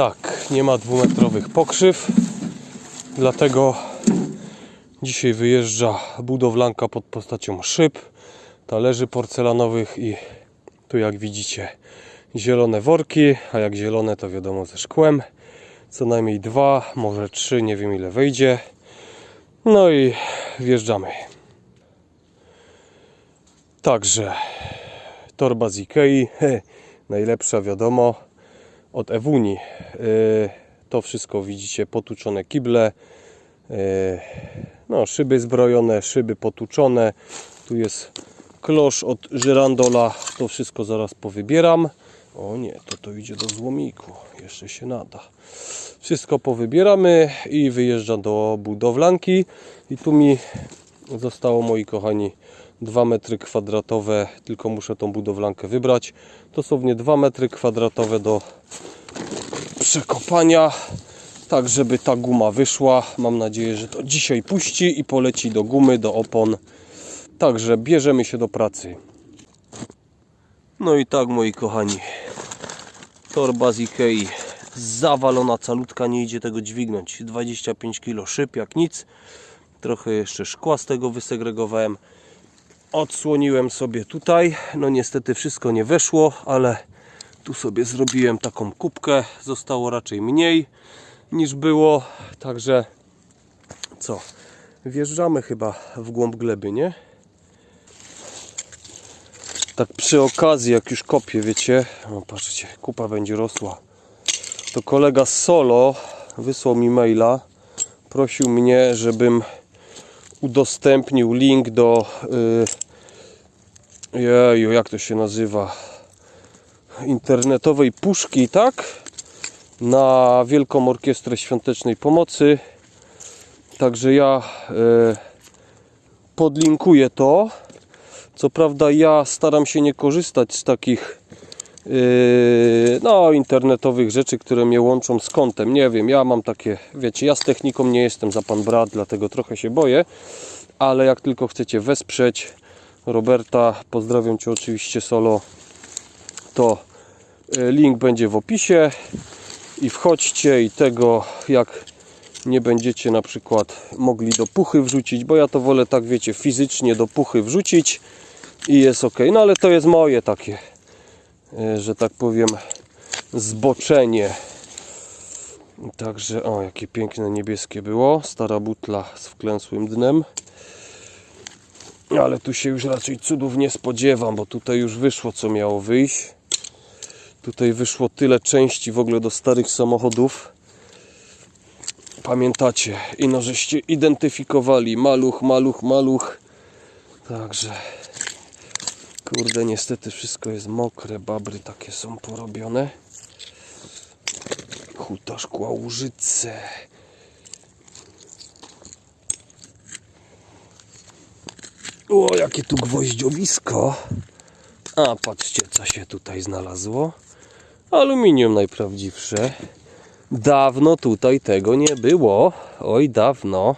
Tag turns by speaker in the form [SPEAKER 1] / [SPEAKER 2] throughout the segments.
[SPEAKER 1] Tak, nie ma dwumetrowych pokrzyw, dlatego dzisiaj wyjeżdża budowlanka pod postacią szyb, talerzy porcelanowych i tu jak widzicie zielone worki, a jak zielone to wiadomo ze szkłem. Co najmniej dwa, może trzy, nie wiem ile wejdzie. No i wjeżdżamy. Także torba z Ikei, najlepsza wiadomo, od Ewuni. Yy, To wszystko widzicie, potłuczone kible, yy, no, szyby zbrojone, szyby potłuczone. Tu jest klosz od żyrandola, to wszystko zaraz powybieram. O nie, to to idzie do złomiku, jeszcze się nada. Wszystko powybieramy i wyjeżdżam do budowlanki. I tu mi zostało, moi kochani, 2 metry kwadratowe, tylko muszę tą budowlankę wybrać. Dosłownie 2 metry kwadratowe do przekopania, tak żeby ta guma wyszła. Mam nadzieję, że to dzisiaj puści i poleci do gumy, do opon. Także bierzemy się do pracy. No i tak, moi kochani, torba z Ikei zawalona calutka, nie idzie tego dźwignąć. 25 kg szyb jak nic. Trochę jeszcze szkła z tego wysegregowałem. Odsłoniłem sobie tutaj. No niestety wszystko nie weszło, ale tu sobie zrobiłem taką kubkę. Zostało raczej mniej niż było. Także co? Wjeżdżamy chyba w głąb gleby, nie? Tak przy okazji, jak już kopię, wiecie, no patrzcie, kupa będzie rosła. To kolega Solo wysłał mi maila. Prosił mnie, żebym udostępnił link do. Yy, jeju, jak to się nazywa? Internetowej puszki, tak? Na Wielką Orkiestrę Świątecznej Pomocy. Także ja yy, podlinkuję to. Co prawda, ja staram się nie korzystać z takich yy, no, internetowych rzeczy, które mnie łączą z kontem. Nie wiem, ja mam takie, wiecie, ja z techniką nie jestem za pan brat, dlatego trochę się boję, ale jak tylko chcecie wesprzeć Roberta, pozdrawiam Cię oczywiście solo, to yy, link będzie w opisie i wchodźcie i tego jak nie będziecie na przykład mogli do puchy wrzucić, bo ja to wolę tak wiecie fizycznie do puchy wrzucić i jest ok. No ale to jest moje takie, e, że tak powiem, zboczenie. Także, o, jakie piękne niebieskie było. Stara butla z wklęsłym dnem. Ale tu się już raczej cudów nie spodziewam, bo tutaj już wyszło co miało wyjść. Tutaj wyszło tyle części w ogóle do starych samochodów. Pamiętacie, ino żeście identyfikowali maluch, maluch, maluch. Także Kurde, niestety wszystko jest mokre, babry takie są porobione. Huta szkła łużyce. O, jakie tu gwoździowisko. A, patrzcie, co się tutaj znalazło. Aluminium najprawdziwsze. Dawno tutaj tego nie było. Oj, dawno.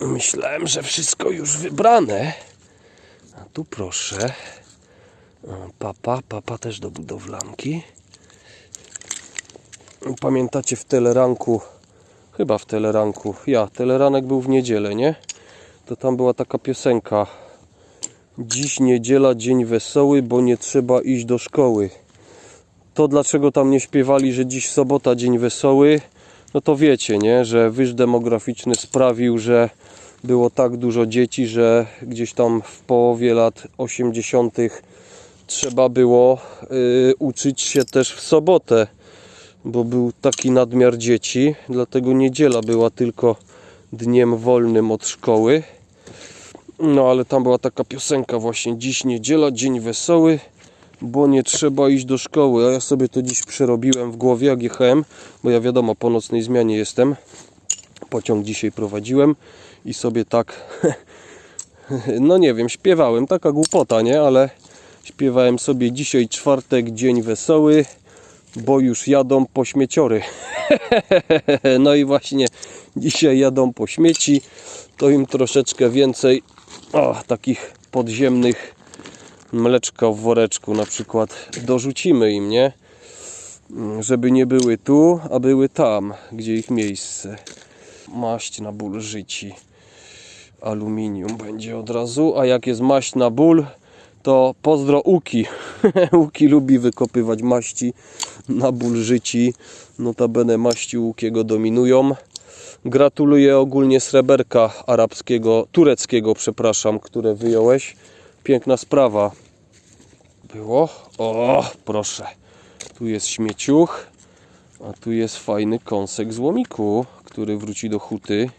[SPEAKER 1] Myślałem, że wszystko już wybrane. A tu proszę. Papa, papa też do budowlanki. Pamiętacie w teleranku, chyba w teleranku, ja, teleranek był w niedzielę, nie? To tam była taka piosenka. Dziś niedziela, dzień wesoły, bo nie trzeba iść do szkoły. To dlaczego tam nie śpiewali, że dziś sobota, dzień wesoły? No to wiecie, nie? Że wyż demograficzny sprawił, że było tak dużo dzieci, że gdzieś tam w połowie lat 80. trzeba było y, uczyć się też w sobotę, bo był taki nadmiar dzieci, dlatego niedziela była tylko dniem wolnym od szkoły. No ale tam była taka piosenka właśnie dziś niedziela, dzień wesoły, bo nie trzeba iść do szkoły. A ja sobie to dziś przerobiłem w głowie, jak jechałem, bo ja wiadomo po nocnej zmianie jestem. Pociąg dzisiaj prowadziłem i sobie tak, no nie wiem, śpiewałem, taka głupota, nie? Ale śpiewałem sobie dzisiaj czwartek, dzień wesoły, bo już jadą po śmieciory. no i właśnie dzisiaj jadą po śmieci, to im troszeczkę więcej o, takich podziemnych mleczka w woreczku na przykład dorzucimy im, nie? Żeby nie były tu, a były tam, gdzie ich miejsce. Maść na ból życi. Aluminium będzie od razu, a jak jest maść na ból, to pozdro Uki. Uki lubi wykopywać maści na ból życi. Notabene maści Łukiego dominują. Gratuluję ogólnie sreberka arabskiego, tureckiego, przepraszam, które wyjąłeś. Piękna sprawa. Było? O, proszę. Tu jest śmieciuch, a tu jest fajny kąsek złomiku, który wróci do huty.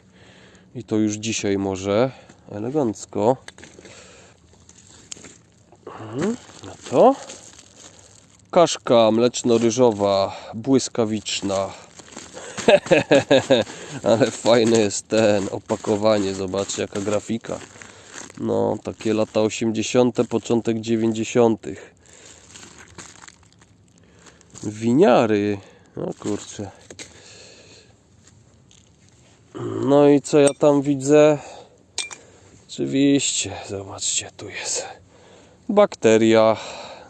[SPEAKER 1] I to już dzisiaj może. Elegancko. No to. Kaszka mleczno-ryżowa, błyskawiczna. Ale fajne jest ten opakowanie. Zobaczcie jaka grafika. No, takie lata 80., początek 90. Winiary. No kurczę. No i co ja tam widzę? Oczywiście, zobaczcie, tu jest bakteria.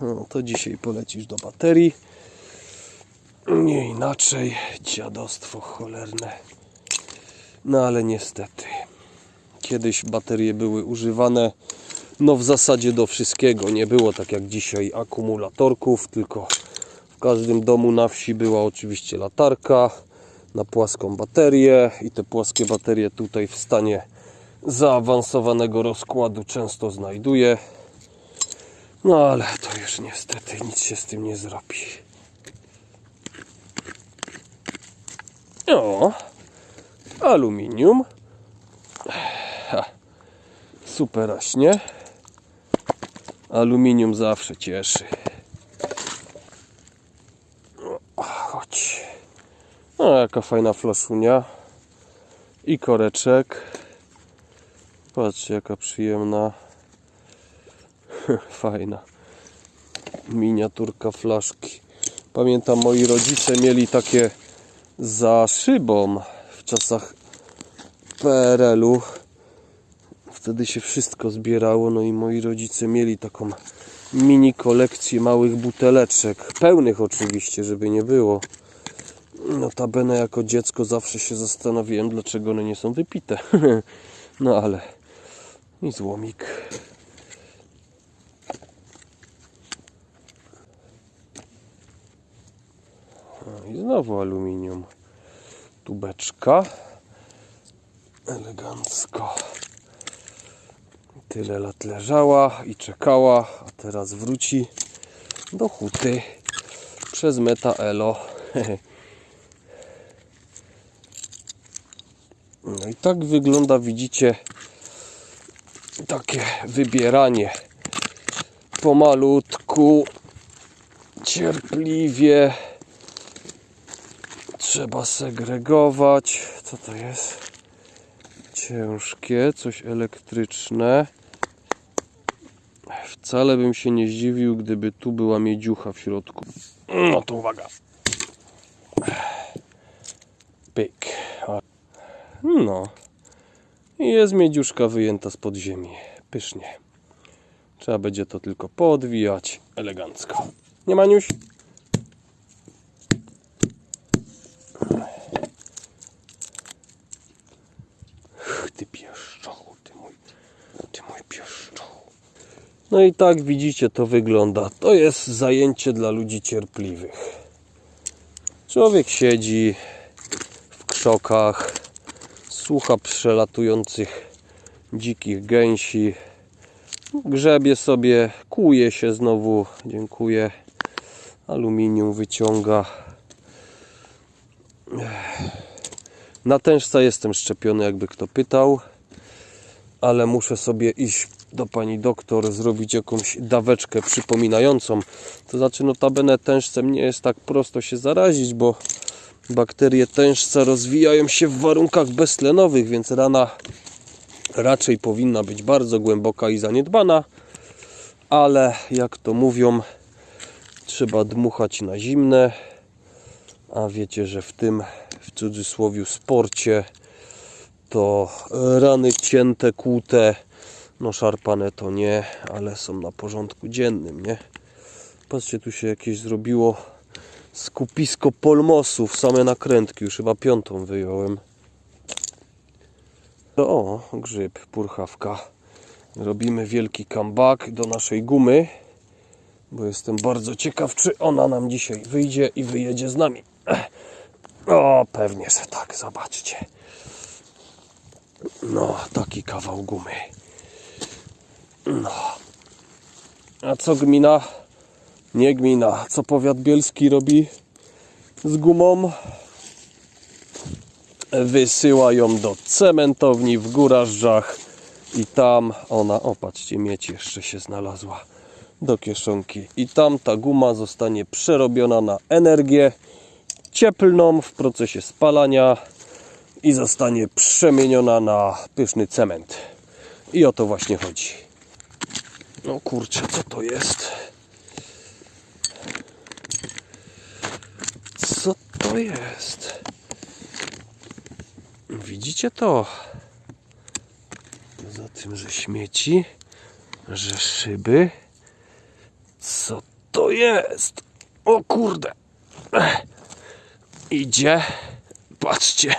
[SPEAKER 1] No to dzisiaj polecisz do baterii. Nie inaczej, dziadostwo cholerne. No ale niestety, kiedyś baterie były używane no w zasadzie do wszystkiego. Nie było tak jak dzisiaj akumulatorków, tylko w każdym domu na wsi była oczywiście latarka na płaską baterię i te płaskie baterie tutaj w stanie zaawansowanego rozkładu często znajduje. No ale to już niestety nic się z tym nie zrobi. O, aluminium. Ha, superaśnie. Aluminium zawsze cieszy. O, Chodź. O, jaka fajna flaszunia. I koreczek. Patrzcie, jaka przyjemna. Fajna. Miniaturka flaszki. Pamiętam, moi rodzice mieli takie za szybą w czasach PRL-u. Wtedy się wszystko zbierało, no i moi rodzice mieli taką mini kolekcję małych buteleczek, pełnych oczywiście, żeby nie było. Notabene jako dziecko zawsze się zastanawiałem, dlaczego one nie są wypite. No ale i złomik. Znowu aluminium. Tubeczka. Elegancko. Tyle lat leżała i czekała, a teraz wróci do huty przez Meta Elo. No i tak wygląda, widzicie, takie wybieranie pomalutku, cierpliwie. Trzeba segregować. Co to jest? Ciężkie, coś elektryczne. Wcale bym się nie zdziwił, gdyby tu była miedziucha w środku. No to uwaga. Pyk. No. Jest miedziuszka wyjęta z ziemi. Pysznie. Trzeba będzie to tylko podwijać elegancko. Nie Maniuś? No i tak widzicie to wygląda. To jest zajęcie dla ludzi cierpliwych. Człowiek siedzi w krzokach, słucha przelatujących dzikich gęsi, grzebie sobie, kuje się znowu, dziękuję, aluminium wyciąga. Na tężca jestem szczepiony, jakby kto pytał, ale muszę sobie iść do pani doktor, zrobić jakąś daweczkę przypominającą. To znaczy, notabene tężcem nie jest tak prosto się zarazić, bo bakterie tężca rozwijają się w warunkach beztlenowych, więc rana raczej powinna być bardzo głęboka i zaniedbana, ale jak to mówią, trzeba dmuchać na zimne, a wiecie, że w tym w cudzysłowie sporcie to rany cięte, kłute, no szarpane to nie, ale są na porządku dziennym, nie? Patrzcie, tu się jakieś zrobiło Skupisko polmosów, same nakrętki, już chyba piątą wyjąłem. O, grzyb, purchawka. Robimy wielki comeback do naszej gumy, bo jestem bardzo ciekaw, czy ona nam dzisiaj wyjdzie i wyjedzie z nami. O, pewnie, że tak, zobaczcie. No, taki kawał gumy. No. A co gmina? Nie gmina. Co powiat bielski robi z gumą? Wysyła ją do cementowni w Górażdżach i tam ona, o patrzcie, miedź jeszcze się znalazła do kieszonki i tam ta guma zostanie przerobiona na energię cieplną w procesie spalania i zostanie przemieniona na pyszny cement. I o to właśnie chodzi. No kurczę, co to jest? Co to jest? Widzicie to? Poza tym, że śmieci, że szyby. Co to jest? O kurde! Idzie. Patrzcie.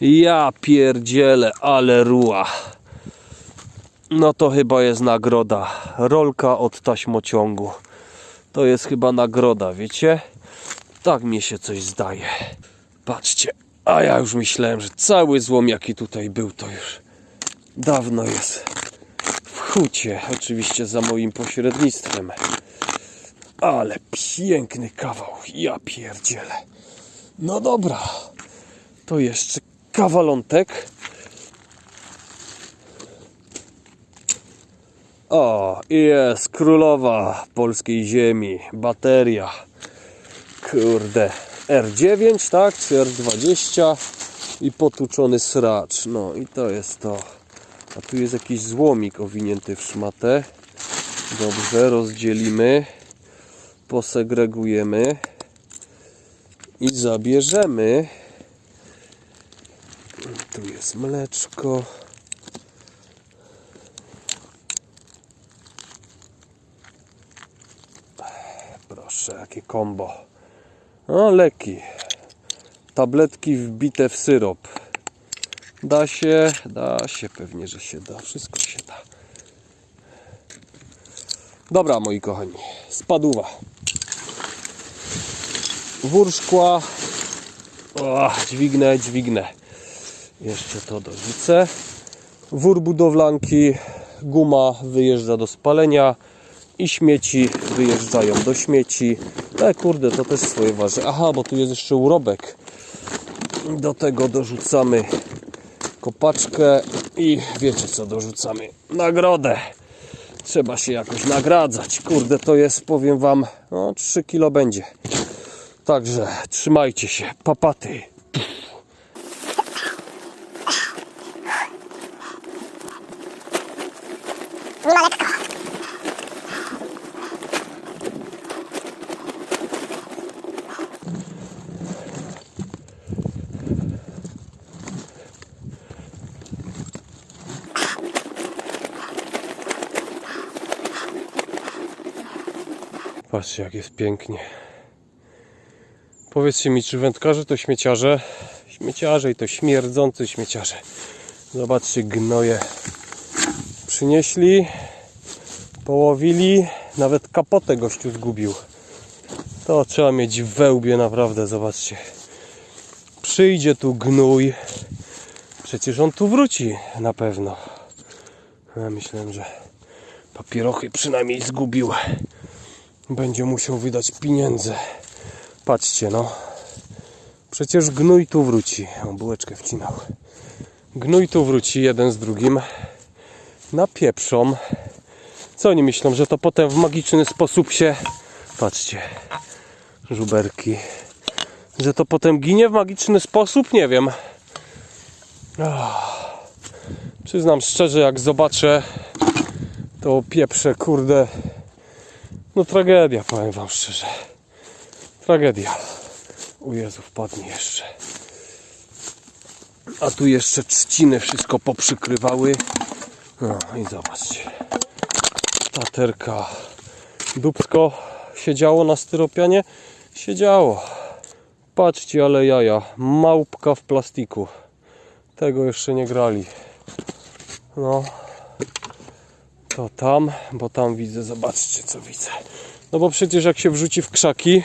[SPEAKER 1] Ja pierdzielę, ale ruła. No to chyba jest nagroda. Rolka od taśmociągu. To jest chyba nagroda, wiecie? Tak mi się coś zdaje. Patrzcie. A ja już myślałem, że cały złom jaki tutaj był, to już dawno jest w hucie. Oczywiście za moim pośrednictwem. Ale piękny kawał. Ja pierdzielę. No dobra. To jeszcze kawalątek. O, jest królowa polskiej ziemi. Bateria. Kurde. R9, tak? Czy R20 i potłuczony sracz. No i to jest to. A tu jest jakiś złomik owinięty w szmatę. Dobrze, rozdzielimy. Posegregujemy. I zabierzemy. Tu jest mleczko. Jakie kombo. O, leki. Tabletki wbite w syrop. Da się, da się, pewnie, że się da. Wszystko się da. Dobra, moi kochani. Spadła. Wór szkła. Dźwignę, dźwignę. Jeszcze to dorzucę. Wór budowlanki. Guma wyjeżdża do spalenia. I śmieci wyjeżdżają do śmieci. Ale kurde, to też swoje waży. Aha, bo tu jest jeszcze urobek. Do tego dorzucamy kopaczkę i wiecie co dorzucamy? Nagrodę. Trzeba się jakoś nagradzać. Kurde, to jest, powiem wam, no 3 kilo będzie. Także trzymajcie się. Papaty. Patrzcie, jak jest pięknie. Powiedzcie mi, czy wędkarze to śmieciarze? Śmieciarze i to śmierdzący śmieciarze. Zobaczcie, gnoje przynieśli, połowili, nawet kapotę gościu zgubił. To trzeba mieć wełbie naprawdę, zobaczcie. Przyjdzie tu gnój, przecież on tu wróci na pewno. Ja myślałem, że papierochy przynajmniej zgubił. Będzie musiał wydać pieniądze. Patrzcie no. Przecież gnój tu wróci. O, bułeczkę wcinał. Gnój tu wróci jeden z drugim. Napieprzą. Co oni myślą, że to potem w magiczny sposób się... Patrzcie. Żuberki. Że to potem ginie w magiczny sposób? Nie wiem. Ach. Przyznam szczerze, jak zobaczę to pieprze, kurde. No tragedia, powiem wam szczerze. Tragedia. U Jezu, wpadnie jeszcze. A tu jeszcze trzciny wszystko poprzykrywały. No i zobaczcie. Taterka dubsko siedziało na styropianie się działo. Patrzcie, ale jaja. Małpka w plastiku. Tego jeszcze nie grali. No. To tam, bo tam widzę, zobaczcie co widzę. No bo przecież jak się wrzuci w krzaki,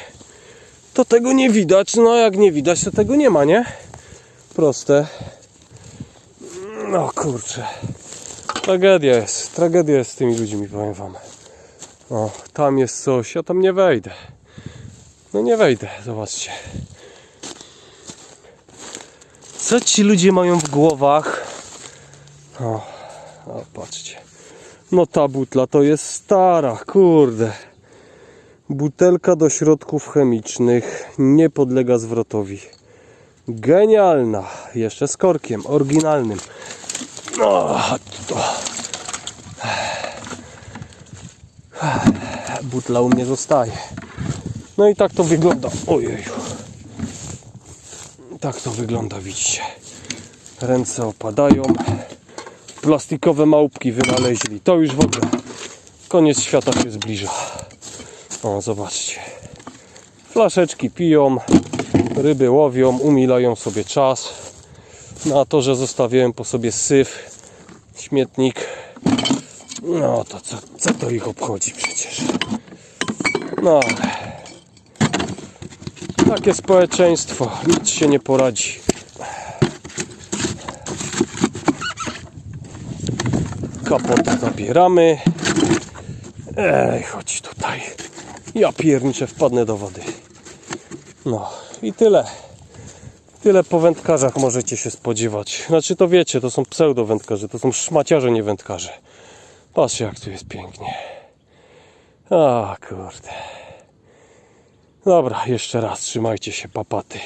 [SPEAKER 1] to tego nie widać. No jak nie widać, to tego nie ma, nie? Proste. No kurczę. Tragedia jest. Tragedia jest z tymi ludźmi, powiem wam. O, tam jest coś, ja tam nie wejdę. No nie wejdę, zobaczcie. Co ci ludzie mają w głowach? O, o patrzcie. No ta butla to jest stara, kurde. Butelka do środków chemicznych nie podlega zwrotowi. Genialna. Jeszcze z korkiem, oryginalnym. No, to. Butla u mnie zostaje. No i tak to wygląda. Ojeju. Tak to wygląda, widzicie. Ręce opadają. Plastikowe małpki wynaleźli. To już w ogóle koniec świata się zbliża. O, zobaczcie. Flaszeczki piją, ryby łowią, umilają sobie czas. Na to, że zostawiłem po sobie syf, śmietnik. No to co, co to ich obchodzi przecież? No ale takie społeczeństwo, nic się nie poradzi. Kapotę zabieramy. Ej, chodź tutaj. Ja pierniczę, wpadnę do wody. No i tyle. Tyle po wędkarzach możecie się spodziewać. Znaczy to wiecie, to są pseudo-wędkarze, to są szmaciarze, nie wędkarze. Patrzcie jak tu jest pięknie. A kurde. Dobra, jeszcze raz trzymajcie się papaty.